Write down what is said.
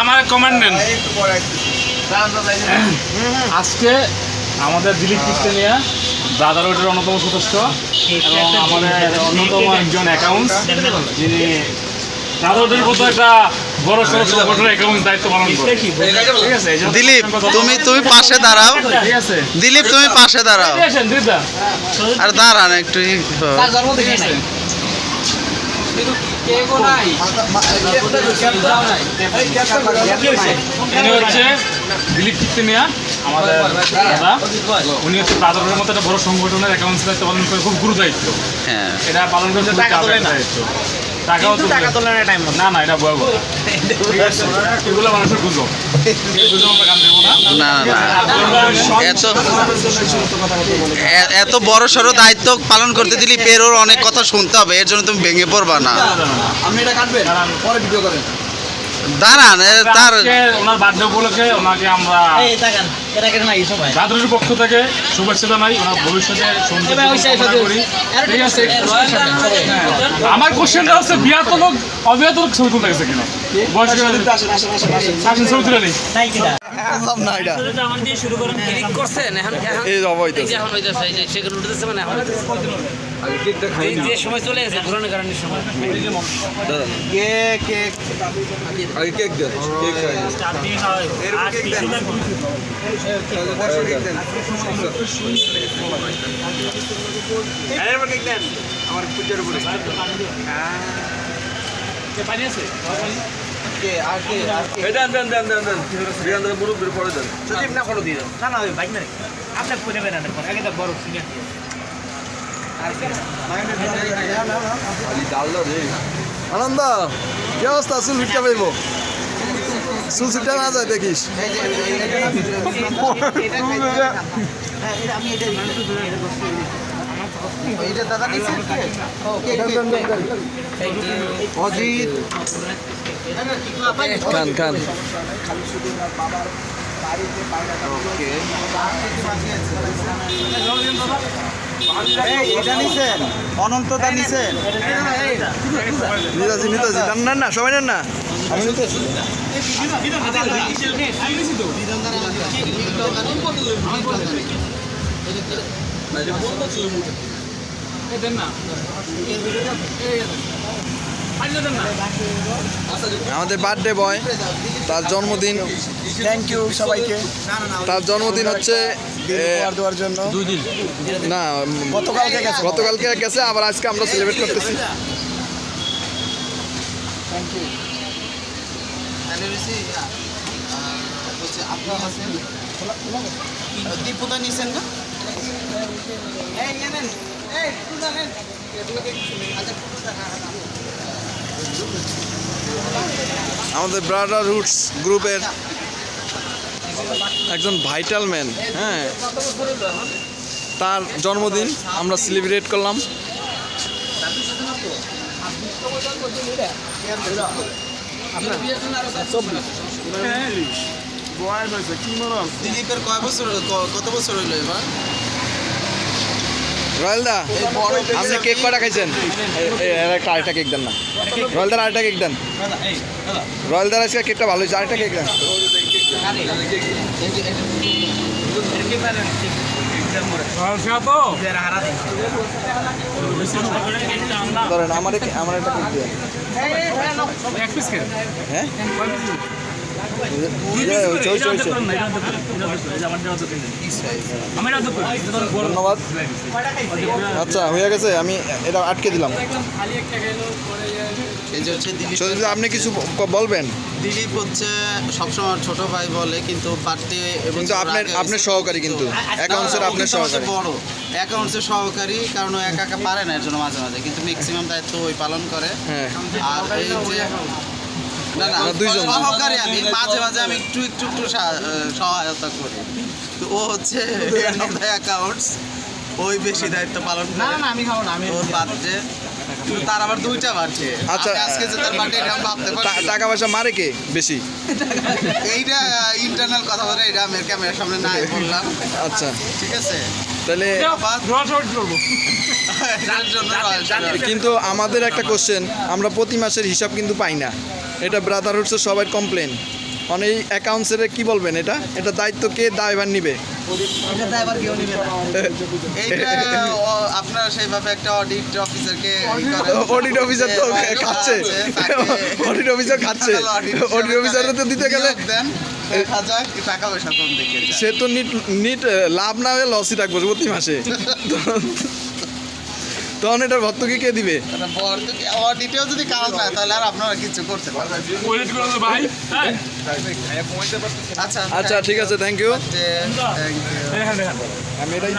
আমার কমেন্ট নেন আজকে আমাদের দিলীপ ক্রিস্টানিয়া ব্রাদারহুডের অন্যতম সদস্য এবং আমাদের অন্যতম একজন অ্যাকাউন্ট যিনি ব্রাদারহুডের মতো একটা বড় সড়ো সংগঠনের অ্যাকাউন্ট দায়িত্ব পালন করে ঠিক আছে দিলীপ তুমি তুমি পাশে দাঁড়াও ঠিক আছে দিলীপ তুমি পাশে দাঁড়াও আর দাঁড়ান একটু দিলীপ ক্রিস্টানিয়া আমাদের দাদা উনি হচ্ছে ব্রাদারহুডের মতো একটা বড় সংগঠনের অ্যাকাউন্ট দায়িত্ব পালন করে খুব গুরু দায়িত্ব। হ্যাঁ। এটা পালন করতে খুব চাপের দায়িত্ব। টাকাও তো টাকা তোলে না টাইম না না এটা ভয়াবহ। এগুলো মানুষের গুজব। না না। না না। এত এত বড় সড়ো দায়িত্ব পালন করতে দিলি পেরোর অনেক কথা শুনতে হবে এর জন্য তুমি ভেঙে পড়বা না। আপনি এটা কাটবেন? পরে ভিডিও করেন। দাঁড়ান তার ওনার বার্থডে উপলক্ষে ওনাকে আমরা রাত্রির পক্ষ থেকে শুভেচ্ছা জানাই ওনার ভবিষ্যতে ঠিক আছে? আমার কোশ্চেনটা হচ্ছে বিয়াত লোক অবিয়াত লোক ছবি তুলতে গেছে কিনা? বয়স আসেন আসেন আসেন আসেন আসেন। ছবি তুলে নেই। একদম না এটা। করছেন এখন এখন এই অবৈধ। এই যে এখন হইতেছে এই যে সেগুলো উঠতেছে মানে এখন যে সময় চলে গেছে ঘুরানোর কারণে সময়। কেক কেক আগে কেক দেন কেক এরকম কেক দেন। বসে কেক দেন। এরকম কেক দেন। আমার পূজার উপরে পানি আছে কে আর কে আর কে দেন দেন দেন দেন দেন বিরান্দার মুরব্বির পরে দেন সচিব না ফলো দিয়ে না না বাইক না আপনি করে বেরান আগে তো বড় সিনিয়র আনন্দ কি অবস্থা চুল ফিটকা পাইব চুল ফিটকা না যায় দেখিস অজিত খান খান এটা নিছেন অনন্ততা নিছেন নিতাছি নিতাছি না না না সবাই নেন না আমি নিতেছি আমাদের বার্থডে বয় তার জন্মদিন। থ্যাংক ইউ সবাইকে। তার জন্মদিন হচ্ছে দেওয়ার জন্য। না গতকালকে গেছে। গতকালকে গেছে আবার আজকে আমরা সেলিব্রেট করতেছি। নিছেন না? আমাদের ব্রাদার রুটস গ্রুপের একজন ভাইটাল ম্যান হ্যাঁ। তার জন্মদিন আমরা সেলিব্রেট করলাম। দিলীপের কয় বছর কত বছর হইল এবার? রয়্যাল দা আপনি কেক কটা খাইছেন? একটা আরেকটা কেক দেন না। রয়্যাল দার আরেকটা কেক দেন। রয়্যাল দার আজকে কেকটা ভালো হয়েছে আরেকটা কেক দেন। ধরেন আমার আমার একটা কেক দিয়ে হ্যাঁ? ধন্যবাদ। আচ্ছা হয়ে গেছে আমি এটা আটকে দিলাম। এই যে হচ্ছে দিলীপ সত্যি আপনি কিছু বলবেন? দিলীপ হচ্ছে সবসময় ছোট ভাই বলে কিন্তু কিন্তু আপনার আপনার সহকারী কিন্তু। অ্যাকাউন্টসের আপনার সহকারী। বড়। অ্যাকাউন্টসের সহকারী কারণ ও একা একা পারে না এর জন্য মাঝে মাঝে। কিন্তু ম্যাক্সিমাম দায়িত্ব ওই পালন করে। হ্যাঁ। আর এই যে না না দুইজন। সহকারী আমি মাঝে মাঝে আমি একটু একটু একটু সা- সহায়তা করি। তো ও হচ্ছে হেড অফ দ্য অ্যাকাউন্টস ওই বেশি দায়িত্ব পালন করে। না না আমি খাব না আমি ওর বার্থডে। তার আবার দুইটা বাড়ছে আচ্ছা। আজকে যে তার বার্থডে এটা ভাবতে টা- টাকা পয়সা মারে কে বেশি? এইটা ইন্টারনাল কথা বলে এটা আমি ক্যামেরার সামনে নাই বললাম। আচ্ছা। ঠিক আছে? তাহলে কিন্তু আমাদের একটা কোশ্চেন আমরা প্রতি মাসের হিসাব কিন্তু পাই না। এটা ব্রাদারহুডসের সবাই কমপ্লেন মানে এই অ্যাকাউন্টসের কি বলবেন এটা? এটা দায়িত্ব কে দায়ভার নিবে? আপনারা সেইভাবে একটা অডিট অফিসারকে অডিট অফিসার তো খাচ্ছে অডিট অফিসার খাচ্ছে অডিট অফিসার তো দিতে গেলে। সে তো নিট নিট লাভ না হয়ে লসই থাকব প্রতি মাসে। তখন এটার ভর্তুকি কে দিবে? মানে অডিটেও যদি কাজ না তাহলে আর আপনারা কিছু করতে পারবেন না। ভাই। হ্যাঁ। আচ্ছা আচ্ছা ঠিক আছে থ্যাংক ইউ যে thank you. দেখেন দেখেন আমি এটাই